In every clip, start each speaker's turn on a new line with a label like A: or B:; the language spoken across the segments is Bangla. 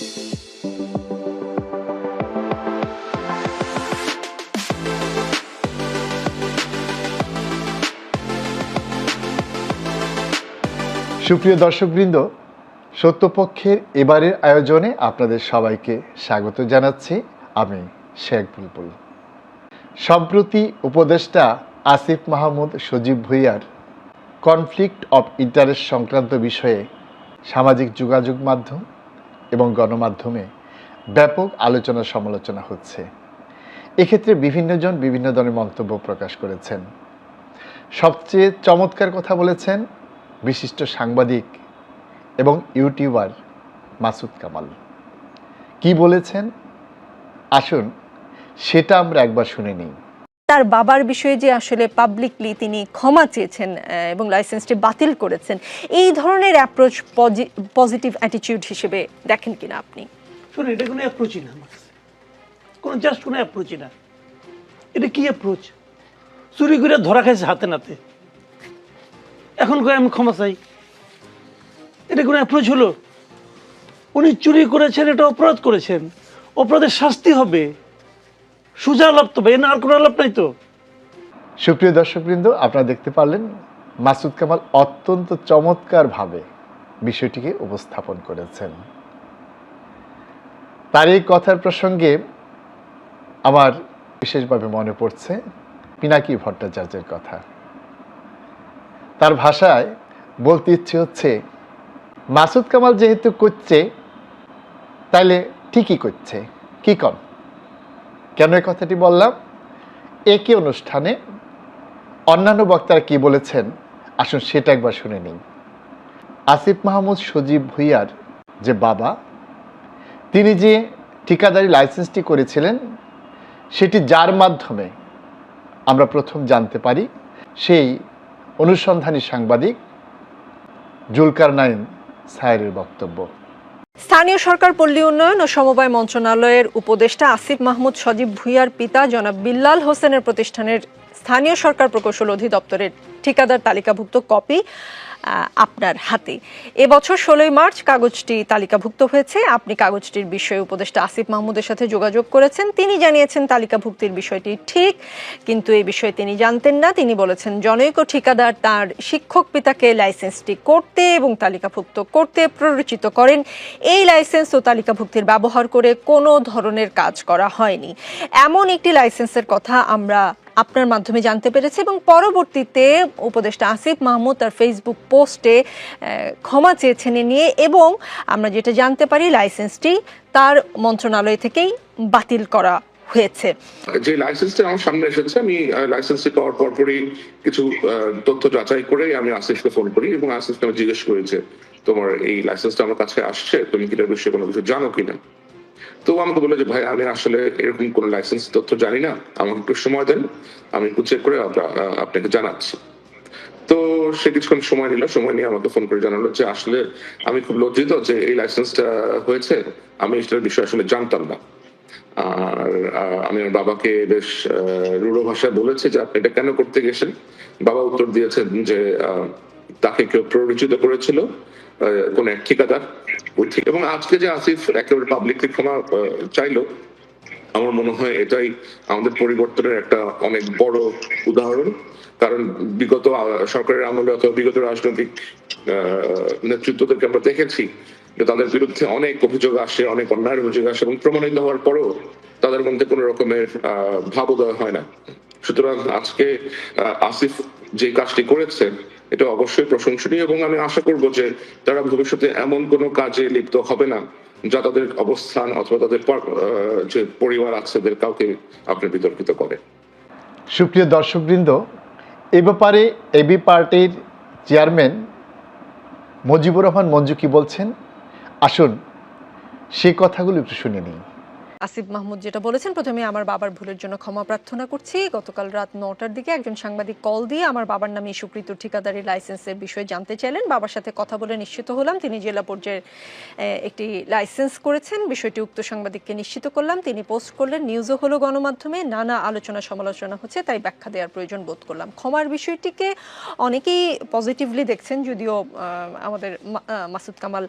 A: সুপ্রিয় দর্শকবৃন্দ, সত্যপক্ষের এবারের আয়োজনে আপনাদের সবাইকে স্বাগত জানাচ্ছি আমি শেখ বুলবুল। সম্প্রতি উপদেষ্টা আসিফ মাহমুদ সজীব ভুইয়ার কনফ্লিক্ট অফ ইন্টারেস্ট সংক্রান্ত বিষয়ে সামাজিক যোগাযোগ মাধ্যম এবং গণমাধ্যমে ব্যাপক আলোচনা সমালোচনা হচ্ছে। এক্ষেত্রে বিভিন্নজন বিভিন্ন ধরনের মন্তব্য প্রকাশ করেছেন। সবচেয়ে চমৎকার কথা বলেছেন বিশিষ্ট সাংবাদিক এবং ইউটিউবার মাসুদ কামাল। কি বলেছেন? আসুন, সেটা আমরা একবার শুনে নিই।
B: তার বাবার বিষয়ে যে আসলে পাবলিকলি তিনি ক্ষমা চেয়েছেন এবং লাইসেন্সটি বাতিল করেছেন, এই ধরনের অ্যাপ্রোচ পজিটিভ অ্যাটিটিউড হিসেবে দেখেন কিনা আপনি?
C: শুনুন, এটা কোনো অ্যাপ্রোচই না কোনো জাস্ট কোনো অ্যাপ্রোচই না। এটা কি অ্যাপ্রোচ চুরি করে ধরা খাইছে হাতে নাতে। এখন কয়ে আমি ক্ষমা চাই? এটা কোনো অ্যাপ্রোচ হলো? উনি চুরি করেছেন, এটা অপরাধ করেছেন। অপরাধের শাস্তি হবে। সোজা লাভ তো হবে, আর কোনো লাভ নাই তো।
A: সুপ্রিয় দর্শকবৃন্দ আপনারা দেখতে পারলেন মাসুদ কামাল অত্যন্ত চমৎকারভাবে বিষয়টিকে উপস্থাপন করেছেন। তার এই কথার প্রসঙ্গে আমার বিশেষভাবে মনে পড়ছে পিনাকি ভট্টাচার্যের কথা। তার ভাষায় বলতে ইচ্ছে হচ্ছে মাসুদ কামাল যেহেতু করছে তাইলে ঠিকই করছে কি কন কেন এই কথাটি বললাম? একই অনুষ্ঠানে অন্যান্য বক্তারা কি বলেছেন? আসুন সেটা একবার শুনে নিই। আসিফ মাহমুদ সজীব ভুইয়ার যে বাবা, তিনি যে ঠিকাদারি লাইসেন্সটি করেছিলেন, সেটি যার মাধ্যমে আমরা প্রথম জানতে পারি, সেই অনুসন্ধানী সাংবাদিক জুলকার নাইন সায়েরের বক্তব্য।
B: স্থানীয় সরকার, পল্লী উন্নয়ন ও সমবায় মন্ত্রণালয়ের উপদেষ্টা আসিফ মাহমুদ, সজীব ভুইয়ার পিতা জনাব বিল্লাল হোসেনের প্রতিষ্ঠানের স্থানীয় সরকার প্রকৌশল অধিদপ্তরের ঠিকাদার তালিকাভুক্ত কপি। আপনার হাতে। এবছর ষোলোই মার্চ কাগজটি তালিকাভুক্ত হয়েছে। আপনি কাগজটির বিষয়ে উপদেষ্টা আসিফ মাহমুদের সাথে যোগাযোগ করেছেন। তিনি জানিয়েছেন তালিকাভুক্তির বিষয়টি ঠিক, কিন্তু এই বিষয়ে তিনি জানতেন না। তিনি বলেছেন, জনৈক ঠিকাদার তার শিক্ষক পিতাকে লাইসেন্সটি করতে এবং তালিকাভুক্ত করতে প্ররোচিত করেন। এই লাইসেন্স ও তালিকাভুক্তির ব্যবহার করে কোনো ধরনের কাজ করা হয়নি। এমন একটি লাইসেন্সের কথা আমরা আপনার মাধ্যমে জানতে পেরেছে এবং পরবর্তীতে উপদেষ্টা আসিফ মাহমুদ তার ফেসবুক পোস্টে ক্ষমা চেয়েছেন নিয়ে এবং আমরা যেটা জানতে পারি লাইসেন্সটি তার মন্ত্রণালয় থেকেই বাতিল করা হয়েছে।
D: যে লাইসেন্সটা আমার সামনে এসেছে, আমি লাইসেন্সটি পাওয়ার পরপরই কিছু তথ্য যাচাই করে আমি আসিফকে ফোন করি এবং আসিফকে আমি জিজ্ঞেস করি যে তোমার এই লাইসেন্সটা আমার কাছে আসছে, তুমি কি বিষয়ে কোনো কিছু জানো কিনা? তো আমাকে বলল যে, ভাই, আমি আসলে এরকম কোনো লাইসেন্স তথ্য জানি না। আমাকে একটু সময় দেন, আমি একটু চেক করে আপনাকে জানাচ্ছি। তো সে কিছুক্ষণ সময় নিল, সময় নিয়ে আমাকে ফোন করে জানালো যে, আসলে আমি খুব লজ্জিত যে এই লাইসেন্সটা হয়েছে, আমি এটার বিষয়ে আসলে জানতাম না। আর আমি আমার বাবাকে বেশ রূঢ় ভাষায় বলেছি যে, আপনি এটা কেন করতে গেছেন? বাবা উত্তর দিয়েছেন যে তাকে কেউ প্ররোচিত করেছিল। কোন এক ঠিকাদার এবং আজকে যে আসিফ একেবারে পাবলিকলি ক্ষমা চাইলো, আমার মনে হয় এটাই আমাদের পরিবর্তনের একটা অনেক বড় উদাহরণ। কারণ বিগত সরকারের আমলে অথবা বিগত রাজনৈতিক নেতৃত্বদেরকে আমরা দেখেছি যে তাদের বিরুদ্ধে অনেক অভিযোগ আসে, অনেক অন্যায়ের অভিযোগ আসে এবং প্রমাণিত হওয়ার পরেও তাদের মধ্যে কোনো রকমের ভাবোদয় হয় না। সুতরাং আজকে আসিফ যে কাজটি করেছেন, এটা অবশ্যই প্রশংসনীয় এবং আমি আশা করব যে তারা ভবিষ্যতে এমন কোনো কাজে লিপ্ত হবে না যা তাদের অবস্থান অথবা তাদের যে পরিবার আছে তাদের কাউকে আপনি বিতর্কিত করে।
A: সুপ্রিয় দর্শকবৃন্দ, এ ব্যাপারে এবি পার্টির চেয়ারম্যান মজিবুর রহমান মঞ্জু কি বলছেন? আসুন, সেই কথাগুলো একটু শুনে নিই।
B: আসিফ মাহমুদ যেটা বলেছেন, প্রথমে আমার বাবার ভুলের জন্য ক্ষমা প্রার্থনা করছি। গতকাল রাত নটার দিকে একজন সাংবাদিক কল দিয়ে আমার বাবার নামে ইস্যুকৃত ঠিকাদারি লাইসেন্সের বিষয়ে জানতে চাইলেন। বাবার সাথে কথা বলে নিশ্চিত হলাম। তিনি জেলা পর্যায়ের একটি লাইসেন্স করেছেন। বিষয়টি উক্ত সাংবাদিককে নিশ্চিত করলাম। তিনি পোস্ট করলেন, নিউজও হলো গণমাধ্যমে, নানা আলোচনা সমালোচনা হচ্ছে, তাই ব্যাখ্যা দেওয়ার প্রয়োজন বোধ করলাম। ক্ষমার বিষয়টিকে অনেকেই পজিটিভলি দেখছেন, যদিও আমাদের মাসুদ কামাল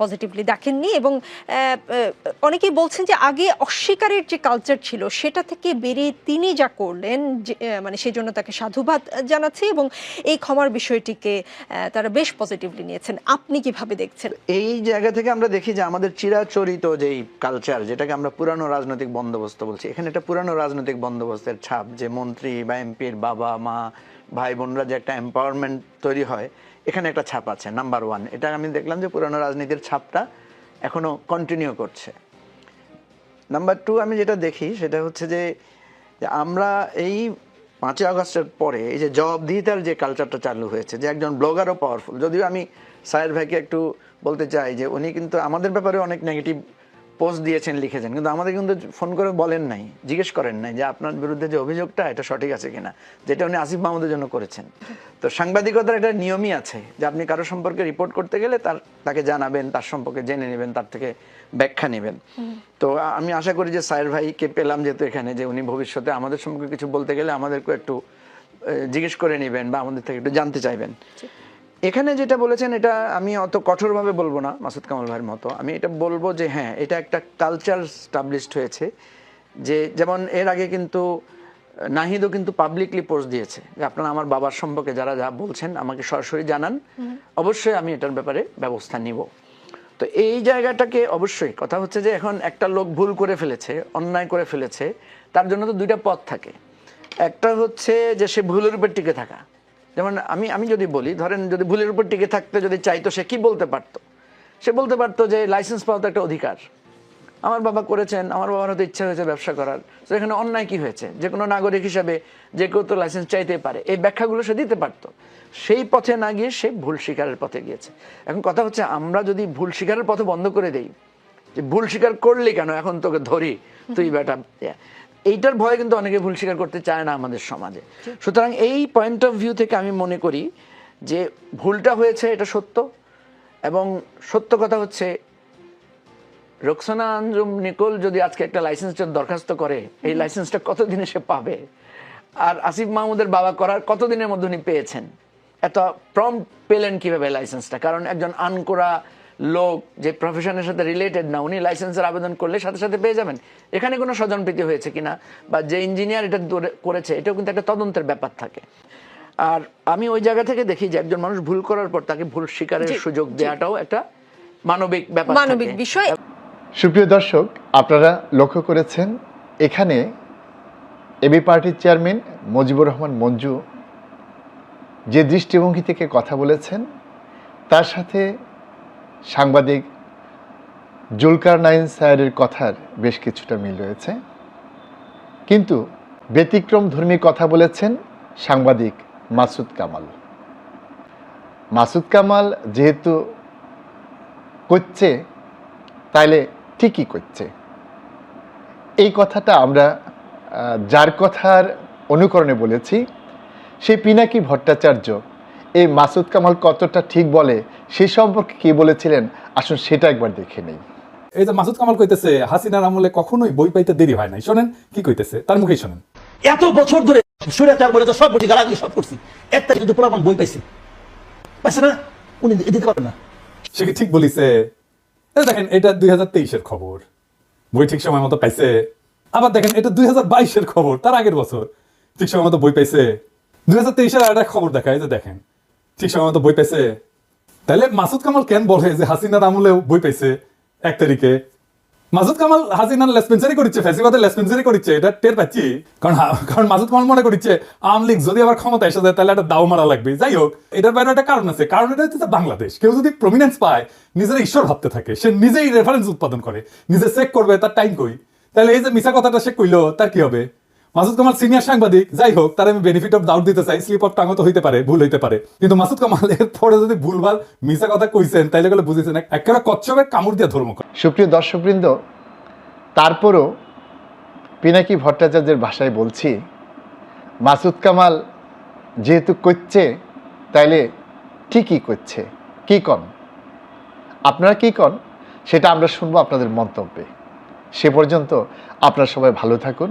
B: পজিটিভলি দেখেননি এবং অনেকেই বলছেন যে আগে অস্বীকারের যে কালচার ছিল, সেটা থেকে বেরিয়ে তিনি যা করলেন মানে সেই জন্য তাকে সাধুবাদ জানাচ্ছি এবং এই ক্ষমার বিষয়টিকে তারা বেশ পজিটিভলি নিয়েছেন। আপনি কীভাবে দেখছেন?
E: এই জায়গা থেকে আমরা দেখি যে আমাদের চিরাচরিত যেই কালচার যেটাকে আমরা পুরানো রাজনৈতিক বন্দোবস্ত বলছি, এখানে একটা পুরানো রাজনৈতিক বন্দোবস্তের ছাপ, যে মন্ত্রী বা এমপির বাবা, মা, ভাই, বোনরা যে একটা এম্পাওয়ারমেন্ট তৈরি হয়, এখানে একটা ছাপ আছে নাম্বার ওয়ান এটা আমি দেখলাম যে পুরানো রাজনীতির ছাপটা এখনও কন্টিনিউ করছে। নাম্বার টু আমি যেটা দেখি, সেটা হচ্ছে যে আমরা এই পাঁচই আগস্টের পরে এই যে জবাবদিহিতার যে কালচারটা চালু হয়েছে, যে একজন ব্লগারও পাওয়ারফুল যদিও আমি সায়ের ভাইকে একটু বলতে চাই যে, উনি কিন্তু আমাদের ব্যাপারে অনেক নেগেটিভ পোস্ট দিয়েছেন লিখেছেন। কিন্তু আমাদের কিন্তু ফোন করে বলেন নাই জিজ্ঞেস করেন নাই যে আপনার বিরুদ্ধে যে অভিযোগটা এটা সঠিক আছে কিনা যেটা উনি আসিফ মাহমুদের জন্য করেছেন। তো সাংবাদিকতার একটা নিয়মই আছে যে আপনি কারও সম্পর্কে রিপোর্ট করতে গেলে তার তাকে জানাবেন তার সম্পর্কে জেনে নেবেন তার থেকে ব্যাখ্যা নেবেন। তো আমি আশা করি যে সায়ের ভাইকে পেলাম যেহেতু এখানে যে উনি ভবিষ্যতে আমাদের সম্পর্কে কিছু বলতে গেলে আমাদেরকে একটু জিজ্ঞেস করে নেবেন বা আমাদের থেকে একটু জানতে চাইবেন। এখানে যেটা বলেছেন এটা আমি অত কঠোরভাবে বলব না মাসুদ কামাল ভাইয়ের মতো। আমি এটা বলব যে হ্যাঁ এটা একটা কালচার স্টাবলিশড হয়েছে যে যেমন এর আগে কিন্তু নাহিদও কিন্তু পাবলিকলি পোস্ট দিয়েছে যে আপনারা আমার বাবার সম্পর্কে যারা যা বলছেন আমাকে সরাসরি জানান। অবশ্যই আমি এটার ব্যাপারে ব্যবস্থা নিব। তো এই জায়গাটাকে অবশ্যই কথা হচ্ছে যে এখন একটা লোক ভুল করে ফেলেছে অন্যায় করে ফেলেছে তার জন্য তো দুইটা পথ থাকে। একটা হচ্ছে যে সে ভুলের উপর টিকে থাকা। যেমন আমি আমি যদি বলি, ধরেন যদি ভুলের উপর টিকে থাকতে যদি চাইতো, সে কি বলতে পারতো? সে বলতে পারতো যে লাইসেন্স পাওয়া তো একটা অধিকার। আমার বাবা করেছেন, আমার বাবার হয়তো ইচ্ছা হয়েছে ব্যবসা করার। তো এখানে অন্যায় কি হয়েছে? যে কোনো নাগরিক হিসাবে যে কেউ তো লাইসেন্স চাইতে পারে, এই ব্যাখ্যাগুলো সে দিতে পারতো। সেই পথে না গিয়ে সে ভুল স্বীকারের পথে গিয়েছে। এখন কথা হচ্ছে, আমরা যদি ভুল স্বীকারের পথে বন্ধ করে দেই, যে ভুল স্বীকার করলি কেন? এখন তোকে ধরি। তুই বেটা এইটার ভয়ে কিন্তু অনেকে ভুল স্বীকার করতে চায় না আমাদের সমাজে। সুতরাং এই পয়েন্ট অফ ভিউ থেকে আমি মনে করি যে ভুলটা হয়েছে এটা সত্য। এবং সত্য কথা হচ্ছে রোকসানা আঞ্জুম নিকোল যদি আজকে একটা লাইসেন্সের দরখাস্ত করে এই লাইসেন্সটা কতদিনে সে পাবে? আর আসিফ মাহমুদের বাবা করার কতদিনের মধ্যে উনি পেয়েছেন? এত প্রম পেলেন কীভাবে লাইসেন্সটা কারণ একজন আনকোরা লোক যে প্রফেশনের সাথে রিলেটেড না উনি লাইসেন্সের আবেদন করলে সাথে সাথে পেয়ে যাবেন। এখানে কোনো স্বজনপ্রীতি হয়েছে কিনা বা যে ইঞ্জিনিয়ার এটা দূরে- করেছে এটাও কিন্তু একটা তদন্তের ব্যাপার থাকে। আর আমি ওই জায়গা থেকে দেখি যে একজন মানুষ ভুল করার পর তাকে ভুল স্বীকারের সুযোগ দেওয়াটাও একটা মানবিক ব্যাপার
B: মানবিক। বিষয়।
A: সুপ্রিয় দর্শক আপনারা লক্ষ্য করেছেন এখানে এবি পার্টির চেয়ারম্যান মুজিবুর রহমান মঞ্জু যে দৃষ্টিভঙ্গি থেকে কথা বলেছেন তার সাথে সাংবাদিক জুলকার নাইন স্যারের কথার বেশ কিছুটা মিল রয়েছে। কিন্তু ব্যতিক্রম ধর্মী কথা বলেছেন সাংবাদিক মাসুদ কামাল। মাসুদ কামাল যেহেতু করছে, তাইলে ঠিকই করছে। এই কথাটা আমরা যার কথার অনুকরণে বলেছি, সেই পিনাকি ভট্টাচার্য এই মাসুদ কামাল কতটা ঠিক বলে সে সম্পর্কে কি বলেছিলেন? আসুন সেটা একবার দেখে নেই।
F: এই যে মাসুদ কামাল কইতেছে হাসিনার আমলে কখনোই বই পাইতে দেরি হয় নাই। শোনেন কি কইতেছে? তার মুখেই শোনেন।
G: এত বছর ধরে স্বৈরাচার বলে তো সব বলছি গালাগালি সব করছি। একটা কিন্তু পোলাপান বই পাইছে। পাইছে না? উনি দিতে পারবেন না।
F: সে কি ঠিক বলিছে? এই দেখেন এটা দুই হাজার তেইশের খবর। বই ঠিক সময় মতো পাইছে। আবার দেখেন এটা দুই হাজার বাইশের খবর তার আগের বছর। ঠিক সময় মতো বই পাইছে। দুই হাজার তেইশের আর একটা খবর দেখা এই যে দেখেন। ঠিক সময় মতো বই পাইছে। তাহলে মাসুদ কামাল কেন বলে যে হাসিনার আমলেও বই পাইছে এক তারিখে মাসুদ কামাল হাসিনার লেসপেন্সারি লেসপেন্সারি এটা টের পাচ্ছি কারণ কারণ মাসুদ কামাল মনে আওয়ামী লীগ যদি আবার ক্ষমতা এসে যায় তাহলে একটা দাও মারা লাগবে। যাই হোক এটার বাইরে একটা কারণ আছে। কারণ এটা হচ্ছে বাংলাদেশ, কেউ যদি প্রমিনেন্স পায় নিজের ঈশ্বর ভাবতে থাকে, সে নিজেই রেফারেন্স উৎপাদন করে নিজে চেক করবে তার টাইম কই। তাহলে এই যে মিশা কথাটা সে কইলো তার কি হবে? মাসুদ কামাল সিনিয়র সাংবাদিক, যাই হোক, তার আমি বেনিফিট অফ ডাউট দিতে চাই স্লিপ অফ টাঙ্গ তো হইতে পারে, ভুল হইতে পারে। কিন্তু মাসুদ কামাল এর পরে যদি ভুলভাল মিশা কথা কইছেন, তাইলে গেলে বুঝেছেন, একেবারে কচ্ছপের কামড় দিয়ে ধর্ম
A: সুপ্রিয় দর্শকবৃন্দ, তারপরও পিনাকি ভট্টাচার্যের ভাষায় বলছি, মাসুদ কামাল যেহেতু করছে তাইলে ঠিকই করছে কি কন? আপনারা কি কন? সেটা আমরা শুনব আপনাদের মন্তব্যে। সে পর্যন্ত আপনারা সবাই ভালো থাকুন।